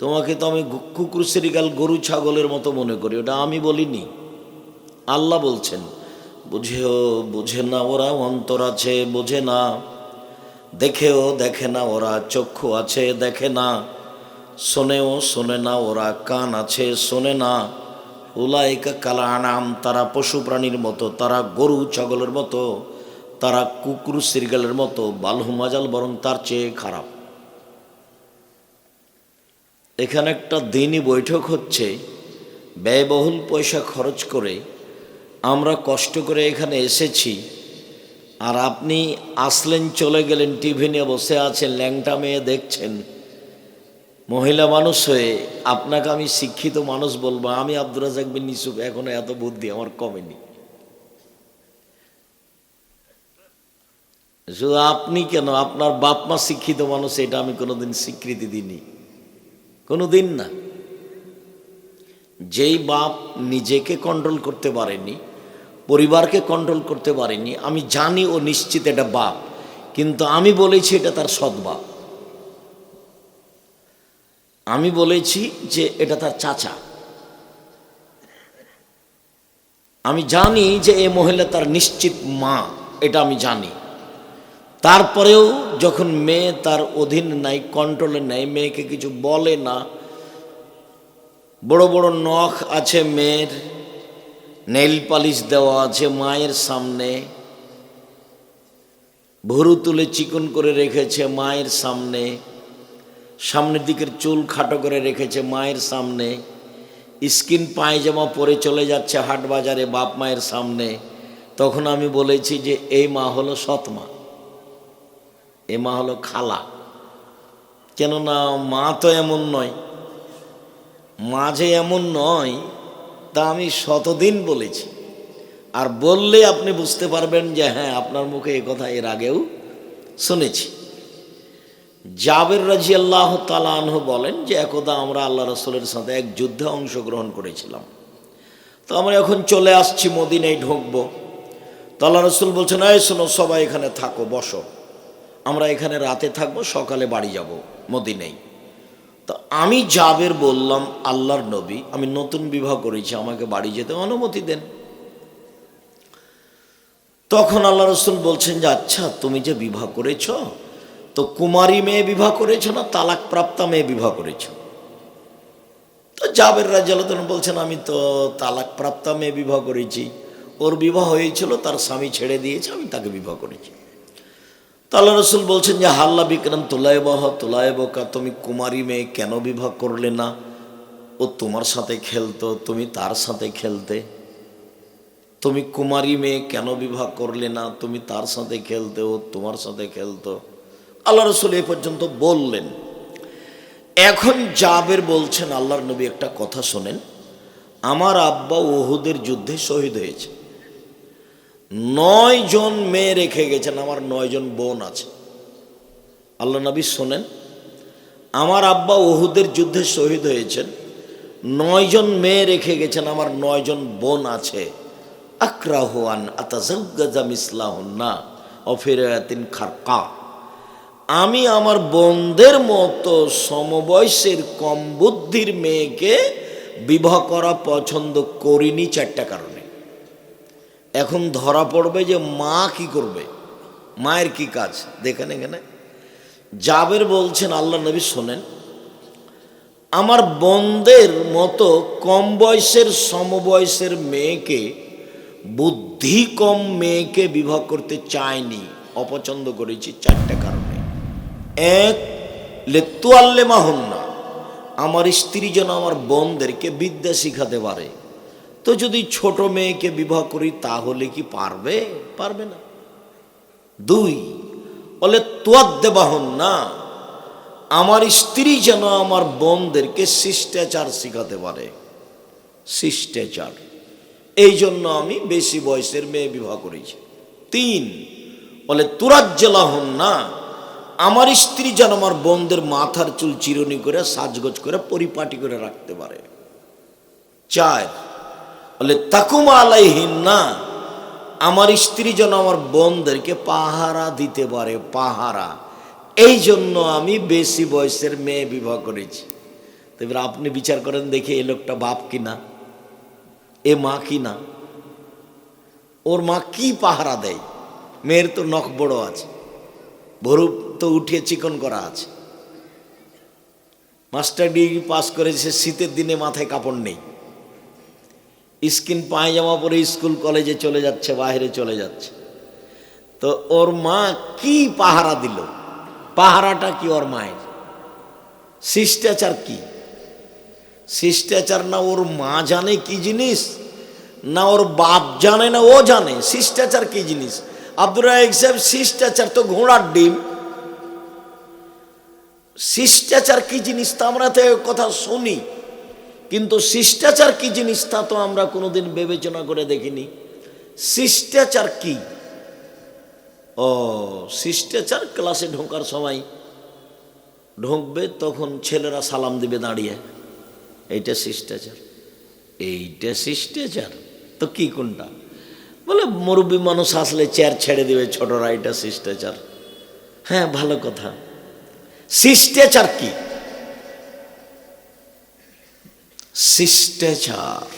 তোমাকে তো আমি কুকুর সিরিগাল গরু ছাগলের মতো মনে করি, ওটা আমি বলিনি। আল্লাহ বলছেন, বুঝেও বুঝে না ওরা অন্তর আছে, বোঝে না। দেখেও দেখে না ওরা চক্ষু আছে, দেখে না। শোনেও শোনে না ওরা কান আছে, শোনে না। উলাইকা কালা আনাম তারা পশু প্রাণীর মতো, তারা গরু ছাগলের মতো, তারা কুকুর সিরগালের মতো বালহুমাজাল বরং তার চেয়ে খারাপ। এখানে একটা দিনই বৈঠক হচ্ছে। ব্যয়বহুল পয়সা খরচ করে আমরা কষ্ট করে এখানে এসেছি। আর আপনি আসলেন, চলে গেলেন, টিভি নিয়ে বসে আছেন, ল্যাংটা মেয়ে দেখছেন। মহিলা মানুষ হয়ে আপনাকে আমি শিক্ষিত মানুষ বলব, আমি আব্দুর রাজাক বিন ইসুফ এখনও এত বুদ্ধি আমার কমেনি। শুধু আপনি কেন? আপনার বাপ মা শিক্ষিত মানুষ, এটা আমি কোনোদিন স্বীকৃতি দিইনি। কোনো দিন না। যেই বাপ নিজেকে কন্ট্রোল করতে পারেনি, পরিবারকে কন্ট্রোল করতে পারেনি, আমি জানি ও নিশ্চিত এটা বাপ, কিন্তু আমি বলেছি এটা তার সৎ বাপ। আমি বলেছি যে এটা তার চাচা। আমি জানি যে এ মহিলা তার নিশ্চিত মা, এটা আমি জানি। তারপরেও যখন মেয়ে তার অধীন নাই কন্ট্রোলে নাই, মেয়েকে কিছু বলে না, বড় বড় নখ আছে মেয়ের নেইল পালিশ দেওয়া আছে মায়ের সামনে, ভরু তুলে চিকন করে রেখেছে মায়ের সামনে, সামনের দিকের চুল খাটো করে রেখেছে মায়ের সামনে, স্কিন পায়জামা পরে চলে যাচ্ছে হাট বাজারে বাপ মায়ের সামনে, তখন আমি বলেছি যে এই মা হলো সৎ মা। এ মা হলো খালা। কেননা মা তো এমন নয়, মা যে এমন নয়, তা আমি শতদিন বলেছি। আর বললে আপনি বুঝতে পারবেন যে হ্যাঁ আপনার মুখে এ কথা এর আগেও শুনেছি। জাবের রাজি আল্লাহ তালাহ বলেন যে, একদা আমরা আল্লাহ রসুলের সাথে এক যুদ্ধে অংশগ্রহণ করেছিলাম। তো আমরা এখন চলে আসছি, মদিনায় ঢুকবো। তো আল্লাহ রসুল বলছেন, এই শোনো, সবাই এখানে থাকো, বসো। আমরা এখানে রাতে থাকব, সকালে বাড়ি যাব, মদিনায়। তো আমি জাবের বললাম, আল্লাহর নবী, আমি নতুন বিবাহ করেছি, আমাকে বাড়ি যেতে অনুমতি দেন। তখন আল্লাহ রসুল বলছেন যে আচ্ছা তুমি যে বিবাহ করেছ, তো কুমারী মেয়ে বিবাহ করেছ না তালাক প্রাপ্তা মেয়ে বিবাহ করেছ? তো জাবের রাজালতন বলছেন, আমি তো তালাক প্রাপ্তা মেয়ে বিবাহ করেছি, ওর বিবাহ হয়েছিল, তার স্বামী ছেড়ে দিয়েছে, আমি তাকে বিবাহ করেছি। তো আল্লাহ রসুল বলছেন যে হাল্লা বিক্রম তোলায় বহ তোলায় বকা তুমি কুমারী মেয়ে কেন বিবাহ করলে না? ও তোমার সাথে খেলতো, তুমি তার সাথে খেলতে। তুমি কুমারী মেয়ে কেন বিবাহ করলে না? তুমি তার সাথে খেলতে, ও তোমার সাথে খেলতো। আল্লাহ রসুল এ পর্যন্ত বললেন। এখন জাবের বলছেন, আল্লাহর নবী একটা কথা শোনেন, আমার আব্বা ওহুদের যুদ্ধে শহীদ হয়েছে। নয় জন মেয়ে রেখে গেছেন, আমার নয় জন বোন আছে। আল্লাহ নবী শোনেন, আমার আব্বা ওহুদের যুদ্ধে শহীদ হয়েছেন, নয় জন মেয়ে রেখে গেছেন, আমার নয় জন বোন আছে। খারকা। আমি আমার বোনদের মতো সমবয়সের কম বুদ্ধির মেয়েকে বিবাহ করা পছন্দ করিনি চারটা কারণে। এখন ধরা পড়বে যে মা কি করবে? মায়ের কি কাজ? দেখেন এখানে। জাবের বলছেন, আল্লাহ নবী শোনেন, আমার বোনদের মতো কম বয়সের, সমবয়সের মেয়েকে, বুদ্ধি কম মেয়েকে বিবাহ করতে চায়নি, অপছন্দ করেছি চারটে কারণে। এক লেতুয়াল্লে মাহন্না আমার স্ত্রী যেন আমার বোনদেরকে বিদ্যা শিখাতে পারে। তো যদি ছোট মেয়েকে বিবাহ করি, তাহলে কি পারবে? পারবে না। দুই, বলে তোয়াদ্দে বাহন না। আমার স্ত্রী যেন আমার বোনদেরকে শিষ্টাচার শিখাতে পারে। শিষ্টাচার। এই জন্য আমি বেশি বয়সের মেয়ে বিবাহ করেছি। তিন, বলে, তুরাজ্জেলাহন না। আমার স্ত্রী যেন আমার বোনদের মাথার চুল চিরনি করে, সাজগোজ করে, পরিপাটি করে রাখতে পারে। চার বলে, তাকুমা আলাইহীন না আমার স্ত্রী যেন আমার বোনদেরকে পাহারা দিতে পারে, পাহারা। এই জন্য আমি বেশি বয়সের মেয়ে বিবাহ করেছি। এবার আপনি বিচার করেন, দেখে এ লোকটা বাপ কিনা, এ মা কিনা। ওর মা কি পাহারা দেয়? মেয়ের তো নখ বড় আছে ভরু তো উঠিয়ে চিকন করা আছে। মাস্টার ডিগ্রি পাস করেছে, শীতের দিনে মাথায় কাপড় নেই। স্কিন পায়জামা পরে স্কুল, কলেজে চলে যাচ্ছে বাইরে চলে যাচ্ছে। তো ওর মা কি পাহারা দিল? পাহারাটা কি ওর মায়ের? শিষ্টাচার কি? শিষ্টাচার না ওর মা জানে কি জিনিস? না ওর বাপ জানে, না ও জানে? শিষ্টাচার কি জিনিস? আব্দুর রাহিক সাহেব, শিষ্টাচার তো ঘোড়ার ডিম। শিষ্টাচার কি জিনিস? তা আমরা তো কথা শুনি। কিন্তু শিষ্টাচার কি জিনিস তা তো আমরা কোনোদিন বিবেচনা করে দেখিনি। শিষ্টাচার কি? ও, শিষ্টাচার ক্লাসে ঢোকার সময় ঢুকবে, তখন ছেলেরা সালাম দিবে দাঁড়িয়ে। এইটা শিষ্টাচার। এইটা শিষ্টাচার? তো কি কোনটা? বলে, মুরব্বী মানুষ আসলে চেয়ার ছেড়ে দিবে ছোটরা, এটা শিষ্টাচার। হ্যাঁ ভালো কথা। শিষ্টাচার কি? শিষ্টাচার।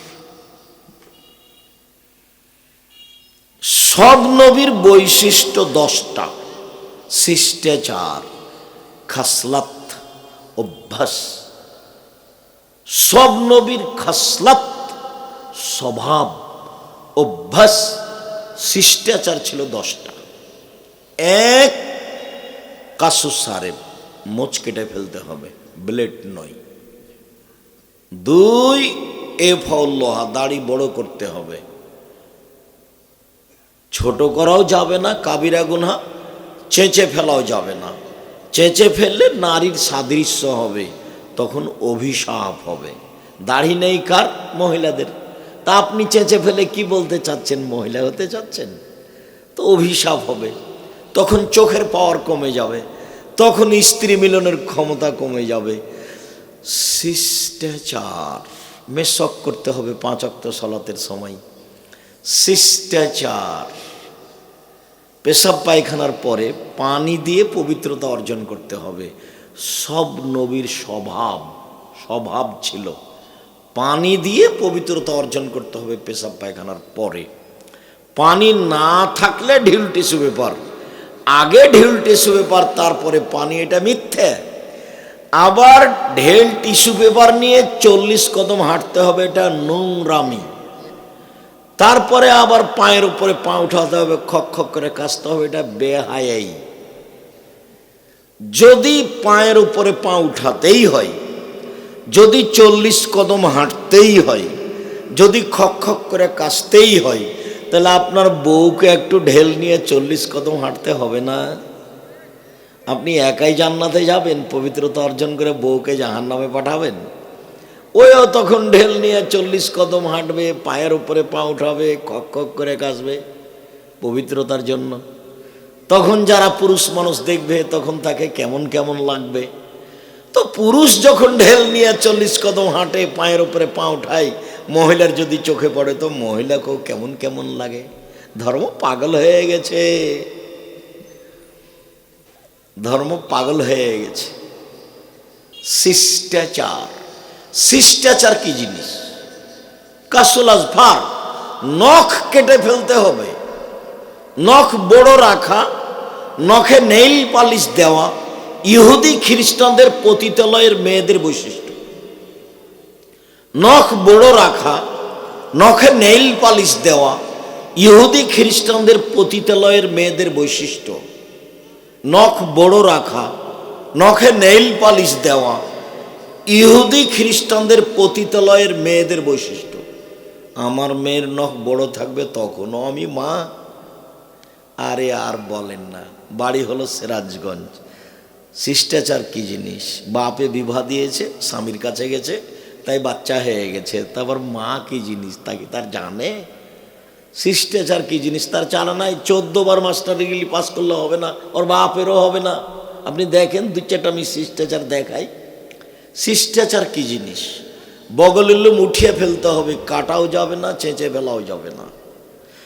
সব নবীর বৈশিষ্ট্য দশটা। শিষ্টাচার, খাসলাত, অভ্যাস। সব নবীর খাসলাত, স্বভাব, অভ্যাস, শিষ্টাচার ছিল দশটা। এক, কাসু সারে মোচ কেটে ফেলতে হবে, ব্লেড নয়। দুই, এ ফল্লোহা দাড়ি বড় করতে হবে। ছোট করাও যাবে না, কাবিরা গুনহা চেঁচে ফেলাও যাবে না। চেঁচে ফেললে নারীর সাদৃশ্য হবে, তখন অভিশাপ হবে। দাড়ি নেই কার? মহিলাদের। তা আপনি চেঁচে ফেলে কি বলতে চাচ্ছেন? মহিলা হতে চাচ্ছেন? তো অভিশাপ হবে। তখন চোখের পাওয়ার কমে যাবে, তখন স্ত্রী মিলনের ক্ষমতা কমে যাবে শিষ্টাচার মেশক করতে হবে পাঁচ অক্ত সলাতের সময় শিষ্টাচার পেশাব পায়খানার পরে পানি দিয়ে পবিত্রতা অর্জন করতে হবে সব নবীর স্বভাব স্বভাব ছিল পানি দিয়ে পবিত্রতা অর্জন করতে হবে পেশাব পায়খানার পরে পানি না থাকলে ঢিল টিস্যু পেপার আগে ঢিল টিস্যু পেপার তারপরে পানি এটা মিথ্যে আবার ঢেল টিস্যু পেপার নিয়ে চল্লিশ কদম হাঁটতে হবে, এটা নোংরামি। তারপরে আবার পায়ের উপরে পা উঠাতে হবে, খক খক করে কাচতে হবে, এটা বেহায়াই। যদি পায়ের উপরে পা উঠাতেই হয়, যদি চল্লিশ কদম হাঁটতেই হয়, যদি খক খক করে কাচতেই হয়, তাহলে আপনার বউকে একটু ঢেল নিয়ে চল্লিশ কদম হাঁটতে হবে না। আপনি একাই জান্নাতে যাবেন, পবিত্রতা অর্জন করে বউকে জাহান নামে পাঠাবেন। ওইও তখন ঢেল নিয়ে চল্লিশ কদম হাঁটবে, পায়ের উপরে পা উঠাবে কক কক করে কাশবে পবিত্রতার জন্য। তখন যারা পুরুষ মানুষ দেখবে, তখন তাকে কেমন কেমন লাগবে। তো পুরুষ যখন ঢেল নিয়ে চল্লিশ কদম হাঁটে, পায়ের উপরে পা উঠায়, মহিলার যদি চোখে পড়ে, তো মহিলাকেও কেমন কেমন লাগে। ধর্ম পাগল হয়ে গেছে। ধর্ম পাগল হয়ে গেছে। শিষ্টাচার। শিষ্টাচার কি জিনিস? কাসুলাস ভার নখ কেটে ফেলতে হবে। নখ বড় রাখা, নখে নেইল পালিশ দেওয়া, ইহুদি খ্রিস্টানদের পতিতালয়ের মেয়েদের বৈশিষ্ট্য। নখ বড় রাখা, নখে নেইল পালিশ দেওয়া, ইহুদি খ্রিস্টানদের পতিতালয়ের মেয়েদের বৈশিষ্ট্য। নখ বড় রাখা, নখে নেইল পালিশ দেওয়া। ইহুদি খ্রিস্টানদের পতিতালয়ের মেয়েদের বৈশিষ্ট্য। আমার মেয়ের নখ বড় থাকবে তখনও আমি মা। আরে আর বলেন না, বাড়ি হলো সিরাজগঞ্জ। শিষ্টাচার কি জিনিস? বাপে বিবাহ দিয়েছে, স্বামীর কাছে গেছে, তাই বাচ্চা হয়ে গেছে তারপর মা কি জিনিস? তা কি তার জানে? শিষ্টাচার কি জিনিস? তার জানা নাই বার মাস্টার ডিগ্রি পাস করলে হবে না, ওর বাপেরও হবে না। আপনি দেখেন দু চারটা আমি শিষ্টাচার দেখাই। শিষ্টাচার কি জিনিস? বগলের লোম উঠিয়ে ফেলতে হবে, কাটাও যাবে না, চেঁচে ফেলাও যাবে না।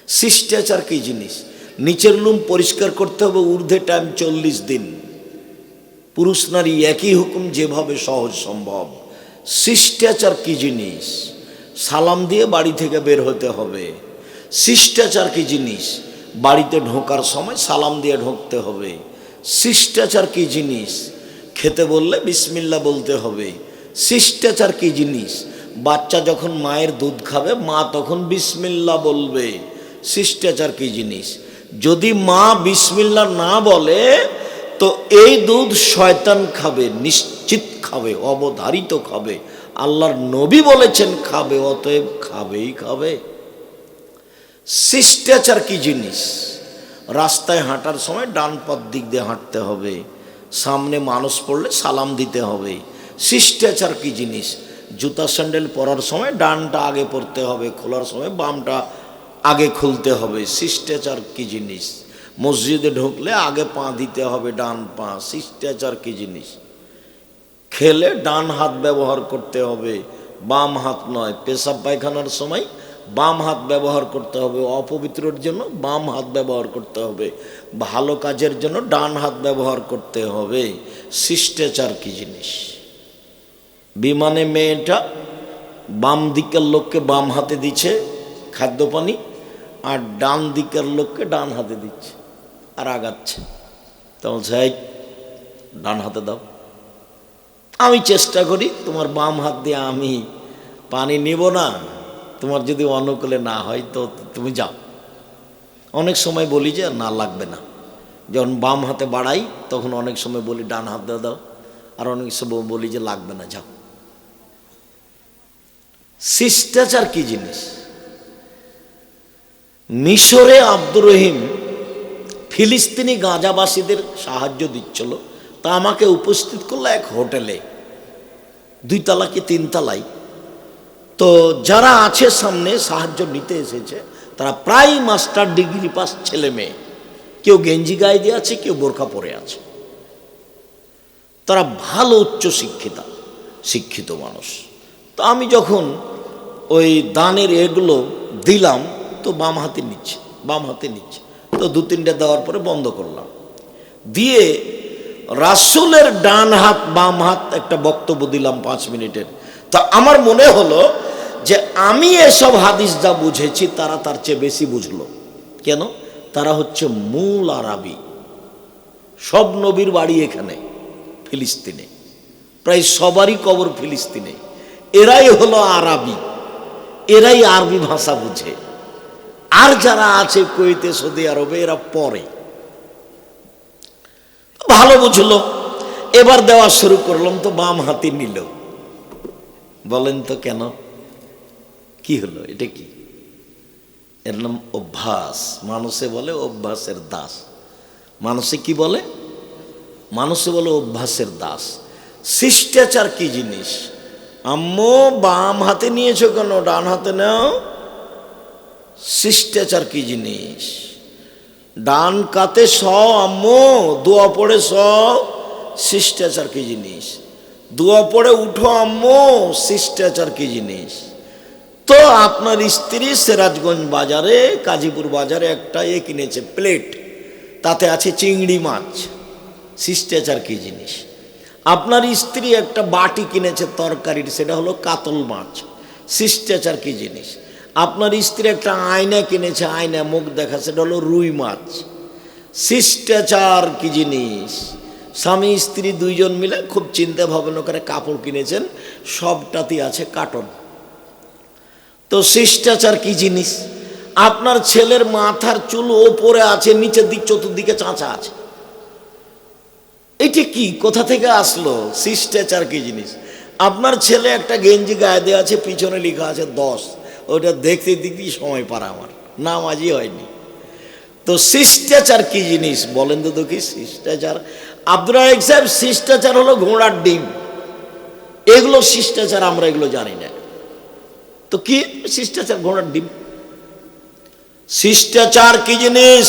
শিষ্টাচার কি জিনিস? নিচের লুম পরিষ্কার করতে হবে, ঊর্ধ্বে টাইম চল্লিশ দিন। পুরুষ নারী একই হুকুম যেভাবে সহজ সম্ভব। শিষ্টাচার কি জিনিস? সালাম দিয়ে বাড়ি থেকে বের হতে হবে। শিষ্টাচার কি জিনিস? বাড়িতে ঢোকার সময় সালাম দিয়ে ঢুকতে হবে। শিষ্টাচার কি জিনিস? খেতে বললে বিসমিল্লা বলতে হবে। শিষ্টাচার কি জিনিস? বাচ্চা যখন মায়ের দুধ খাবে, মা তখন বিসমিল্লা বলবে। শিষ্টাচার কি জিনিস? যদি মা বিসমিল্লা না বলে, তো এই দুধ শয়তান খাবে, নিশ্চিত খাবে, অবধারিত খাবে। আল্লাহর নবী বলেছেন, খাবে, অতএব খাবেই খাবে। শিষ্টাচার কি জিনিস? রাস্তায় হাঁটার সময় ডান পথ দিক দিয়ে হাঁটতে হবে, সামনে মানুষ পড়লে সালাম দিতে হবে। শিষ্টাচার কি জিনিস? জুতা স্যান্ডেল পরার সময় ডানটা আগে পরতে হবে, খোলার সময় বামটা আগে খুলতে হবে। শিষ্টাচার কি জিনিস? মসজিদে ঢুকলে আগে পা দিতে হবে ডান পা। শিষ্টাচার কি জিনিস? খেলে ডান হাত ব্যবহার করতে হবে, বাম হাত নয়। পেশাব পায়খানার সময় বাম হাত ব্যবহার করতে হবে, অপবিত্রর জন্য বাম হাত ব্যবহার করতে হবে, ভালো কাজের জন্য ডান হাত ব্যবহার করতে হবে। শিষ্টাচার কি জিনিস? বিমানে মেয়েটা বাম দিকের লোককে বাম হাতে দিচ্ছে খাদ্য পানি আর ডান দিকের লোককে ডান হাতে দিচ্ছে, আর আগাচ্ছে। তখন সাই ডান হাতে দাও। আমি চেষ্টা করি, তোমার বাম হাত দিয়ে আমি পানি নিব না। তোমার যদি অনুকূলে না হয় তো তুমি যাও। অনেক সময় বলি যে না লাগবে না। যখন বাম হাতে বাড়াই, তখন অনেক সময় বলি ডান হাত দিয়ে দাও। আর অনেক সময় বলি যে লাগবে না, যাও। শিষ্টাচার কি জিনিস? মিশরে আব্দুর রহিম ফিলিস্তিনি গাঁজাবাসীদের সাহায্য দিচ্ছিল। তা আমাকে উপস্থিত করল এক হোটেলে। দুই তালা কি তিন তালাই তো যারা আছে সামনে সাহায্য নিতে এসেছে, তারা প্রায় মাস্টার ডিগ্রি পাস ছেলে মেয়ে। কেউ গেঞ্জি গায়ে দিয়ে আছে, কেউ বোরখা পরে আছে। তারা ভালো উচ্চ শিক্ষিতা, শিক্ষিত মানুষ। তো আমি যখন ওই দানের এগুলো দিলাম, তো বাম হাতে নিচ্ছে, বাম হাতে নিচ্ছে। তো দু তিনটে দেওয়ার পরে বন্ধ করলাম। দিয়ে রাসুলের ডান হাত, বাম হাত একটা বক্তব্য দিলাম পাঁচ মিনিটের। তা আমার মনে হলো যে আমি এসব হাদিস যা বুঝেছি, তারা তার চেয়ে বেশি বুঝলো। কেন? তারা হচ্ছে মূল আরবি। সব নবীর বাড়ি এখানে, ফিলিস্তিনে। প্রায় সবারই কবর ফিলিস্তিনে। এরাই হলো আরবি। এরাই আরবি ভাষা বুঝে। আর যারা আছে কুয়েতে, সৌদি আরবে, এরা পরে। ভালো বুঝলো। এবার দেওয়া শুরু করলাম, তো বাম হাতি নিল। বলেন তো কেন? কি হলো? এটা কি? এর নাম অভ্যাস। মানুষে বলে অভ্যাসের দাস। মানুষে কি বলে? মানুষে বলে অভ্যাসের দাস। শিষ্টাচার কি জিনিস? আম্মু, বাম হাতে নিয়েছো কেন? ডান হাতে নাও। শিষ্টাচার কি জিনিস? ডান কাতে স আম্মু। দোয়া পড়ে স শিষ্টাচার কি জিনিস? দোয়া পড়ে উঠো, আম্মু, শিষ্টাচার কি জিনিস? তো আপনার স্ত্রী সিরাজগঞ্জ বাজারে, কাজীপুর বাজারে একটা এ কিনেছে প্লেট, তাতে আছে চিংড়ি মাছ। শিষ্টাচার কি জিনিস? আপনার স্ত্রী একটা বাটি কিনেছে তরকারির, সেটা হলো কাতল মাছ। শিষ্টাচার কি জিনিস? আপনার স্ত্রী একটা আয়না কিনেছে, আয়না মুখ দেখা, সেটা হলো রুই মাছ। শিষ্টাচার কি জিনিস? স্বামী, স্ত্রী দুইজন মিলে খুব চিন্তা ভাবনা করে কাপড় কিনেছেন, সবটাতেই আছে কাটন তো শিষ্টাচার কি জিনিস? আপনার ছেলের মাথার চুল ওপরে আছে, নিচের দিক চতুর্দিকে চাঁচা আছে। এটা কি? কোথা থেকে আসলো? শিষ্টাচার কি জিনিস? আপনার ছেলে একটা গেঞ্জি গায়ে দেওয়া আছে, পিছনে লেখা আছে দশ। ওটা দেখতে দেখতেই সময় পারা আমার, নামাজই হয়নি। তো শিষ্টাচার কি জিনিস? বলেন তো দেখি, শিষ্টাচার আব্দুল রাজাক সাহেব শিষ্টাচার হলো ঘোড়ার ডিম। এগুলো শিষ্টাচার, আমরা এগুলো জানি না। তো কি শিষ্টাচার, ঘোড়ার ডিম? শিষ্টাচার কি জিনিস?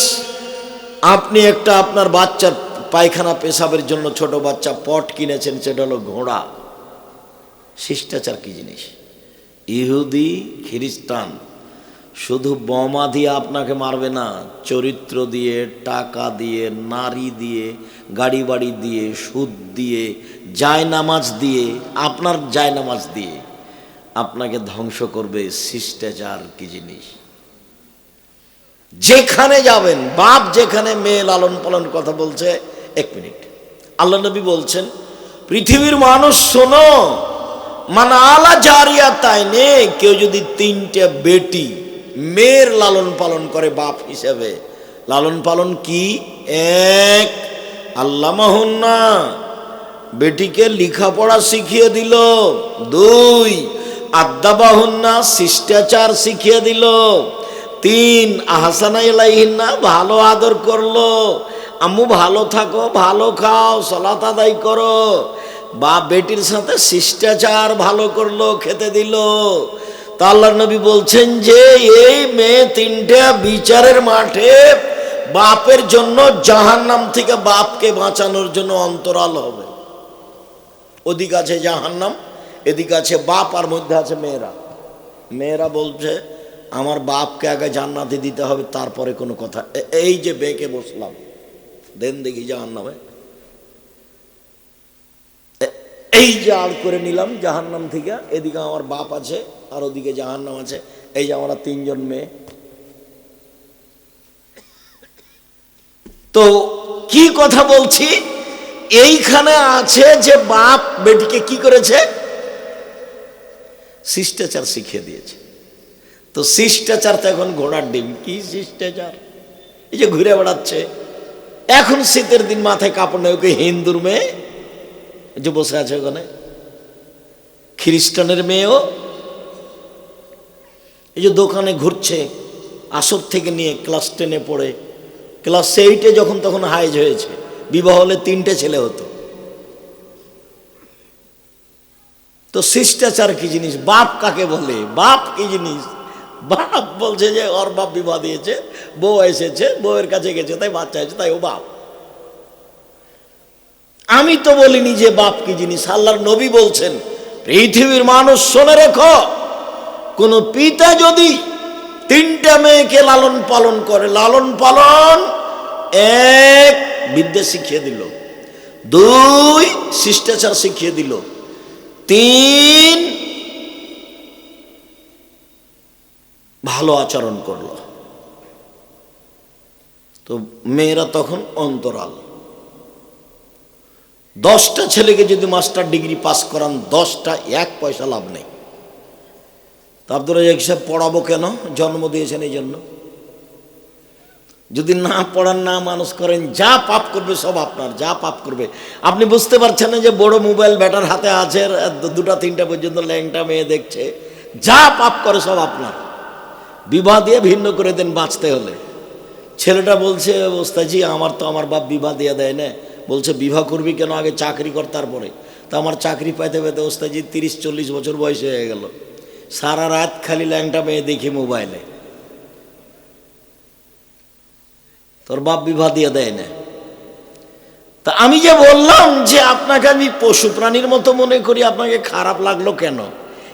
আপনি একটা আপনার বাচ্চার পায়খানা পেশাবের জন্য ছোট বাচ্চা পট কিনেছেন, সেটা হলো ঘোড়া। শিষ্টাচার কি জিনিস? ইহুদি, খ্রিস্টান শুধু বোমা দিয়ে আপনাকে মারবে না, চরিত্র দিয়ে, টাকা দিয়ে, নারী দিয়ে গাড়ি বাড়ি দিয়ে, সুদ দিয়ে, জায়নামাজ দিয়ে, আপনার জায়নামাজ দিয়ে আপনাকে ধ্বংস করবে শিষ্টাচার কি জিনিস? যেখানে যাবেন, বাপ যেখানে মেয়ে লালন পালন কথা বলছে, এক মিনিট। আল্লাহ নবী বলছেন, পৃথিবীর মানুষ শোনো মানে আলা জারিয়া তাই নে কেউ যদি তিনটে বেটি মেয়ের লালন পালন করে বাপ হিসেবে। লালন পালন কি? এক আল্লাহ মাহুন্না বেটিকে লেখাপড়া শিখিয়ে দিল। দুই আদ্দাবাহুন্না শিষ্টাচার শিখিয়ে দিল। তিন আহসানা ভালো আদর করল। আম্মু, ভালো থাকো, ভালো খাও, সলাত আদায় করো। বা বেটির সাথে শিষ্টাচার ভালো করল, খেতে দিল। তা আল্লাহ নবী বলছেন যে, এই মেয়ে তিনটা বিচারের মাঠে বাপের জন্য জাহান্নাম থেকে বাপকে বাঁচানোর জন্য অন্তরাল হবে। ওদিক আছে জাহান্নাম, এদিকে আছে বাপ, আর মধ্যে আছে মেয়েরা। মেয়েরা বলছে, আমার বাপকে আগে জান্নাতে দিতে হবে, তারপরে কোনো কথা। এই যে বেঁকে বসলাম, দেন দেখি জাহান্নামে এ- এই যে আর করে নিলাম জাহান্নাম থেকে, এদিকে আমার বাপ আছে আর ওদিকে জাহান্নাম আছে। এই যে আমরা তিনজন মেয়ে। তো কি কথা বলছি? এইখানে আছে যে বাপ বেটিকে কি করেছে? শিষ্টাচার শিখিয়ে দিয়েছে। তো শিষ্টাচার তো এখন ঘোড়ার ডিম। কি শিষ্টাচার? এই যে ঘুরে বেড়াচ্ছে। এখন শীতের দিন মাথায় কাপড় নেই হিন্দুর মেয়ে যে বসে আছে ওখানে খ্রিস্টানের মেয়েও এই যে দোকানে ঘুরছে, আসর থেকে নিয়ে ক্লাস টেনে পড়ে, ক্লাস এইটে যখন তখন হাইজ হয়েছে, বিবাহ হলে তিনটে ছেলে হতো। তো শিষ্টাচার কি জিনিস? বাপ কাকে বলে? বাপ কি জিনিস? বাপ বলছে যে, ওর বাপ বিবাহ দিয়েছে, বউ এসেছে, বউয়ের কাছে গেছে, তাই বাচ্চা হয়েছে, তাই ও বাপ। আমি তো বলিনি যে বাপ কি জিনিস, আল্লাহর নবী বলছেন, পৃথিবীর মানুষ শোনে রেখো, কোন পিতা যদি তিনটা মেয়েকে লালন পালন করে, লালন পালন এক বিদ্যা শিখিয়ে দিল, দুই শিষ্টাচার শিখিয়ে দিল, তিন ভালো আচরণ করল। তো মেয়েরা তখন অন্তরাল। দশটা ছেলেকে যদি মাস্টার ডিগ্রি পাস করান, দশটা, এক পয়সা লাভ নেই। তা আব্দুল রাজাক সাহেব পড়াবো কেন? জন্ম দিয়েছেন এই জন্য। যদি না পড়ান, না মানুষ করেন, যা পাপ করবে সব আপনার, যা পাপ করবে। আপনি বুঝতে পারছেন না যে বড় মোবাইল ব্যাটার হাতে আছে, দুটা, তিনটা পর্যন্ত ল্যাংটা মেয়ে দেখছে। যা পাপ করে সব আপনার। বিবাহ দিয়ে ভিন্ন করে দেন বাঁচতে হলে। ছেলেটা বলছে ওস্তাজি আমার তো আমার বাপ বিবাহ দিয়ে দেয় না। বলছে, বিবাহ করবি কেন? আগে চাকরি কর তারপরে। তা আমার চাকরি পাইতে পেতে ওস্তাজি তিরিশ চল্লিশ বছর বয়স হয়ে গেল। সারা রাত খালি ল্যাংটা মেয়ে দেখি মোবাইলে। তোর বাপ বিবাহ দিয়ে দেয় না। তা আমি যে বললাম যে আপনাকে আমি পশু প্রাণীর মতো মনে করি, আপনাকে খারাপ লাগল কেন?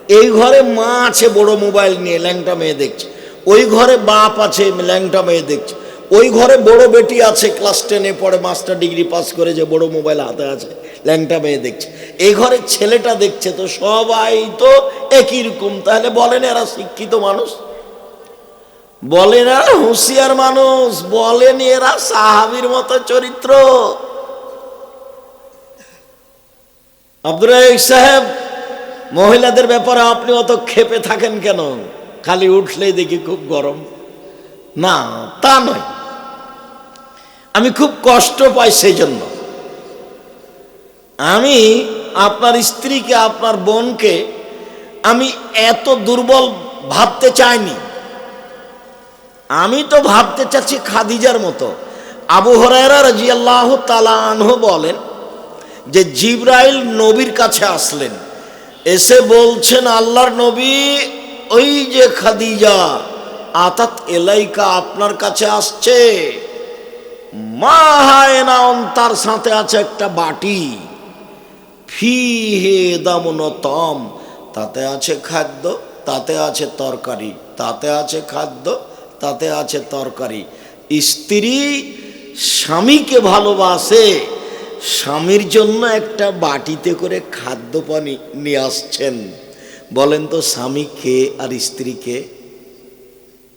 এই ঘরে মা আছে, বড় মোবাইল নিয়ে ল্যাংটা মেয়ে দেখছে। ওই ঘরে বাপ আছে, ল্যাংটা মেয়ে দেখছে। ওই ঘরে বড় বেটি আছে ক্লাস টেনে পড়ে মাস্টার ডিগ্রি পাস করে যে বড় মোবাইল হাতে আছে, ল্যাংটা মেয়ে দেখছে। এই ঘরে ছেলেটা দেখছে তো সবাই তো একই রকম। তাহলে বলেন এরা শিক্ষিত মানুষ? বলেন এরা হুঁশিয়ার মানুষ। বলেন এরা সাহাবির মতো চরিত্র। আব্দুর সাহেব, মহিলাদের ব্যাপারে আপনি অত ক্ষেপে থাকেন কেন? খালি উঠলেই দেখি খুব গরম। না, তা নয়। আমি খুব কষ্ট পাই সেই জন্য। আমি আপনার স্ত্রীকে, আপনার বোনকে আমি এত দুর্বল ভাবতে চাইনি। আমি তো ভাবতে চাচ্ছি খাদিজার মতো। আবু হরাইরা রাজিয়াল্লাহ তালা বলেন যে, জিব্রাইল নবীর কাছে আসলেন। এসে বলছেন, আল্লাহর নবী, ওই যে খাদিজা। আতাত এলাইকা আপনার কাছে আসছে। মা হায়নাউন তার সাথে আছে একটা বাটি। ফি হে দামন তম তাতে আছে খাদ্য, তাতে আছে তরকারি, তাতে আছে খাদ্য, তাতে আছে তরকারি। স্ত্রী স্বামীকে ভালোবাসে, স্বামীর জন্য একটা বাটিতে করে খাদ্য পানি নিয়ে আসছেন। বলেন তো স্বামী কে আর স্ত্রী কে?